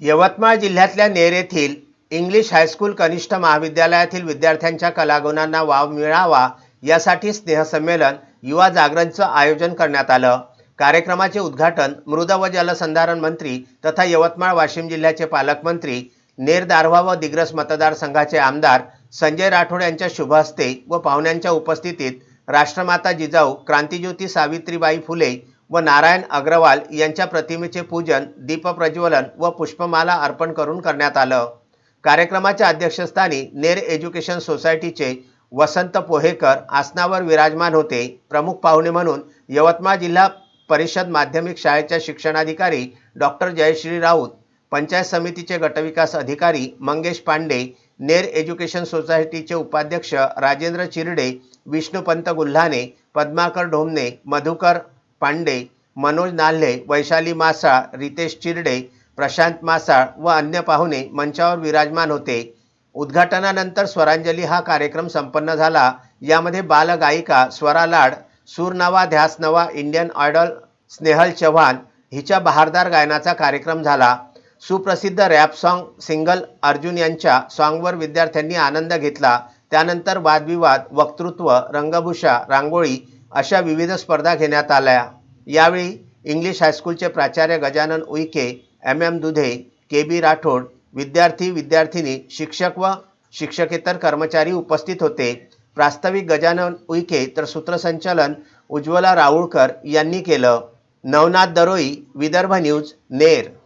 यवतमाळ जिल्ह्यातल्या नेर येथील English high school कनिष्ठ महाविद्यालयातील विद्यार्थ्यांच्या कलागुणांना वाव मिळावा यासाठी स्नेहसंमेलन युवा जागरणचं आयोजन करण्यात आलं. कार्यक्रमाचे उद्घाटन मृद व जलसंधारण मंत्री तथा यवतमाळ वाशिम जिल्ह्याचे पालकमंत्री नेर दारव्हा व दिग्रस मतदारसंघाचे आमदार संजय राठोड यांच्या शुभ हस्ते व पाहुण्यांच्या उपस्थितीत राष्ट्रमाता जिजाऊ क्रांतिज्योती सावित्रीबाई फुले व नारायण अग्रवाल यांच्या प्रतिमेचे पूजन दीपप्रज्वलन व पुष्पमाला अर्पण करून करण्यात आलं. कार्यक्रमाच्या अध्यक्षस्थानी नेर एज्युकेशन सोसायटीचे वसंत पोहेकर आसनावर विराजमान होते. प्रमुख पाहुणे म्हणून यवतमाळ जिल्हा परिषद माध्यमिक शाळेच्या शिक्षणाधिकारी डॉक्टर जयश्री राऊत पंचायत समितीचे गटविकास अधिकारी मंगेश पांडे नेर एज्युकेशन सोसायटीचे उपाध्यक्ष राजेंद्र चिरडे विष्णुपंत गुल्हाने पद्माकर ढोमने मधुकर पांडे मनोज नाल्हे वैशाली मासाळ रितेश चिरडे प्रशांत मासाळ व अन्य पाहुणे मंचावर विराजमान होते. उद्घाटनानंतर स्वरांजली हा कार्यक्रम संपन्न झाला. यामध्ये बालगायिका स्वरा लाड सूर नवा ध्यास नवा इंडियन आयडॉल स्नेहल चव्हाण हिच्या बहारदार गायनाचा कार्यक्रम झाला. सुप्रसिद्ध रॅप सॉन्ग सिंगल अर्जुन यांच्या सॉन्गवर विद्यार्थ्यांनी आनंद घेतला. त्यानंतर वादविवाद वक्तृत्व रंगभूषा रांगोळी अशा विविध स्पर्धा घेण्यात आल्या. यावेळी इंग्लिश हायस्कूलचे प्राचार्य गजानन उईके एम एम दुधे के बी राठोड विद्यार्थी विद्यार्थिनी शिक्षक व शिक्षकेतर कर्मचारी उपस्थित होते. प्रास्ताविक गजानन उईके तर सूत्रसंचालन उज्ज्वला राऊळकर यांनी केलं. नवनाथ दरोई विदर्भ न्यूज नेर.